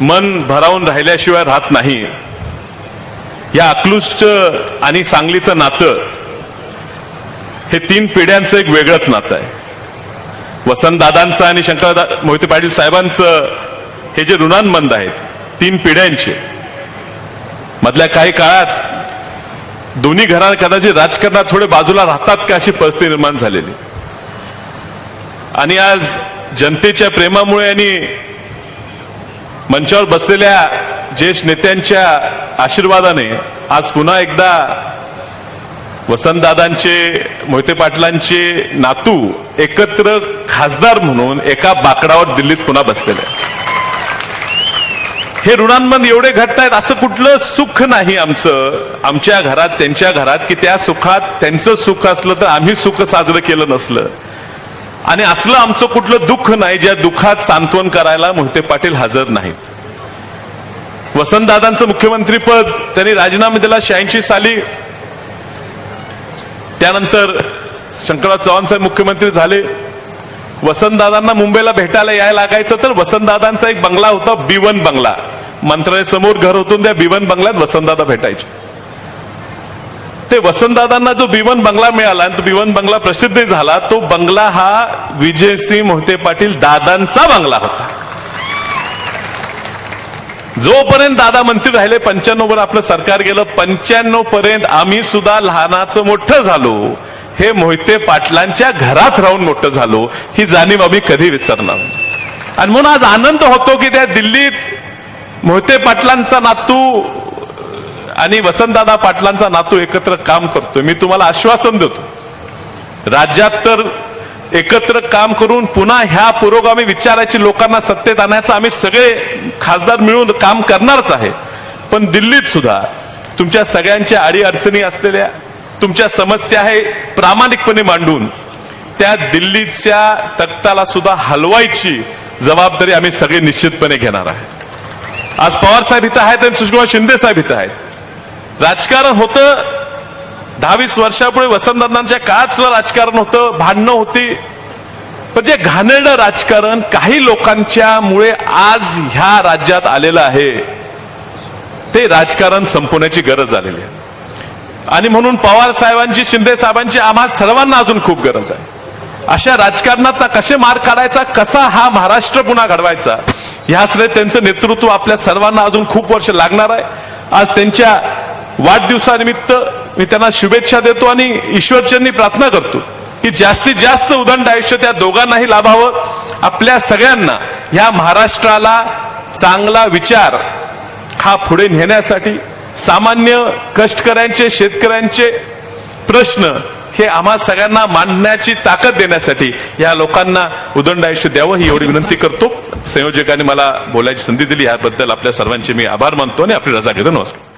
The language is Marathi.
मन भरावून राहिल्याशिवाय राहत नाही. या अकलूजचं आणि सांगलीचं नातं हे तीन पिढ्यांचं एक वेगळंच नातं आहे. वसंतदादांचं आणि शंकर मोहिते पाटील साहेबांचं हे जे ऋणांबंध आहेत तीन पिढ्यांचे. मधल्या काही काळात दोन्ही घरात कदाचित राजकारणात थोडे बाजूला राहतात का अशी परिस्थिती निर्माण झालेली. आणि आज जनतेच्या प्रेमामुळे आणि मंचावर बसलेल्या ज्येष्ठ नेत्यांच्या आशीर्वादाने आज पुन्हा एकदा वसंतदादांचे मोहिते पाटलांचे नातू एकत्र खासदार म्हणून एका बाकडावर दिल्लीत पुन्हा बसलेले हे ऋणांमध्ये एवढे घट्ट आहेत असं कुठलं सुख नाही आमचं. आमच्या घरात त्यांच्या घरात की त्या सुखात त्यांचं सुख असलं तर आम्ही सुख साजरं केलं नसलं. आणि असलं आमचं कुठलं दुःख नाही ज्या दुःखात सांत्वन करायला मोहिते पाटील हजर नाहीत. वसंतदादांचं मुख्यमंत्रीपद त्यांनी राजीनामा दिला शहाऐंशी साली. त्यानंतर शंकरराव चव्हाण साहेब मुख्यमंत्री झाले. वसंतदादांना मुंबईला भेटायला यायला लागायचं तर वसंतदादांचा एक बंगला होता बिवन बंगला. मंत्रालय समोर घर होतून त्या बिवन बंगल्यात वसंतदादा भेटायचे. ते वसंतदादांना जो बिवन बंगला मिळाला आणि तो बिवन बंगला प्रसिद्ध झाला तो बंगला हा विजयसिंह मोहिते पाटील दादांचा बंगला होता. जोपर्यंत दादा मंत्री राहिले पंच्याण्णव वर आपलं सरकार गेलं पंच्याण्णव पर्यंत आम्ही सुद्धा लहानाचं मोठं झालो. हे मोहिते पाटलांच्या घरात राहून मोठं झालो. ही जाणीव आम्ही कधी विसरणार आणि म्हणून आज आनंद होतो की त्या दिल्लीत मोहिते पाटलांचा नातू आणि वसंतदादा पाटलांचा नातू एकत्र काम करतोय. मी तुम्हाला आश्वासन देतो. राज्यात तर एकत्र काम करून पुन्हा ह्या पुरोगामी विचाराची लोकांना सत्तेत आणायचं आम्ही सगळे खासदार मिळून काम करणारच आहे. पण दिल्लीत सुद्धा तुमच्या सगळ्यांच्या अडी अडचणी असलेल्या तुमच्या समस्या आहे प्रामाणिकपणे मांडून त्या दिल्लीच्या तख्ताला सुद्धा हलवायची जबाबदारी आम्ही सगळे निश्चितपणे घेणार आहे. आज पवार साहेब इथं आहेत आणि सुषमा शिंदे साहेब इथं आहेत. राजकारण होतं. दहावीस वर्षापुढे वसंतदादांच्या काळात सुद्धा राजकारण होतं भांडणं होती. पण जे घाणेरडं राजकारण काही लोकांच्या मुळे आज ह्या राज्यात आलेलं आहे ते राजकारण संपवण्याची गरज आलेली आहे. आणि म्हणून पवार साहेबांची शिंदे साहेबांची आम्हा सर्वांना अजून खूप गरज आहे. अशा राजकारणाचा कसे मार काढायचा कसा हा महाराष्ट्र पुन्हा घडवायचा ह्याकडे त्यांचं नेतृत्व आपल्या सर्वांना अजून खूप वर्ष लागणार आहे. आज त्यांच्या वाढदिवसानिमित्त मी त्यांना शुभेच्छा देतो आणि ईश्वरचंनी प्रार्थना करतो की जास्तीत जास्त उदंड आयुष्य त्या दोघांनाही लाभावं. आपल्या सगळ्यांना ह्या महाराष्ट्राला चांगला विचार हा पुढे नेण्यासाठी सामान्य कष्टकऱ्यांचे शेतकऱ्यांचे प्रश्न हे आम्हा सगळ्यांना मांडण्याची ताकद देण्यासाठी या लोकांना उदंड आयुष्य द्यावं ही एवढी विनंती करतो. संयोजकांनी मला बोलायची संधी दिली याबद्दल आपल्या सर्वांचे मी आभार मानतो आणि आपली रजा घेतो. नमस्कार.